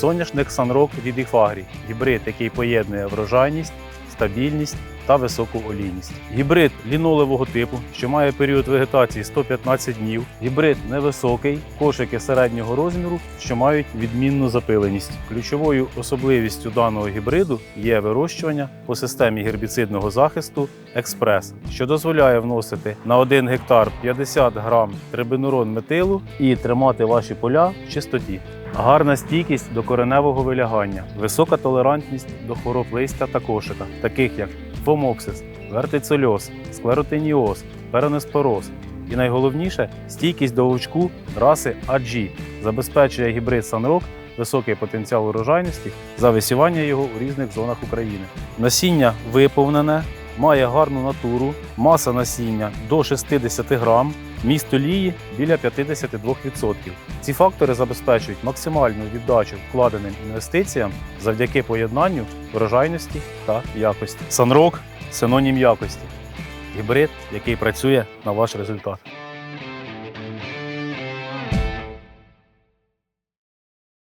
Соняшник Санрок від Іфагрі. Гібрид, який поєднує врожайність, стабільність та високу олійність. Гібрид лінолевого типу, що має період вегетації 115 днів. Гібрид невисокий, кошики середнього розміру, що мають відмінну запиленість. Ключовою особливістю даного гібриду є вирощування по системі гербіцидного захисту Експрес, що дозволяє вносити на 1 гектар 50 грам трибенурон метилу і тримати ваші поля в чистоті. Гарна стійкість до кореневого вилягання, висока толерантність до хвороб листя та кошика, таких як фомоксис, вертицельоз, склеротиніоз, перонеспороз. І найголовніше стійкість до лучку раси AG забезпечує гібрид санрок високий потенціал урожайності за висівання його у різних зонах України. Насіння виповнене, має гарну натуру, маса насіння до 60 грам, міст олії біля 52%. Ці фактори забезпечують максимальну віддачу вкладеним інвестиціям завдяки поєднанню врожайності та якості. Санрок синонім якості. Гібрид, який працює на ваш результат.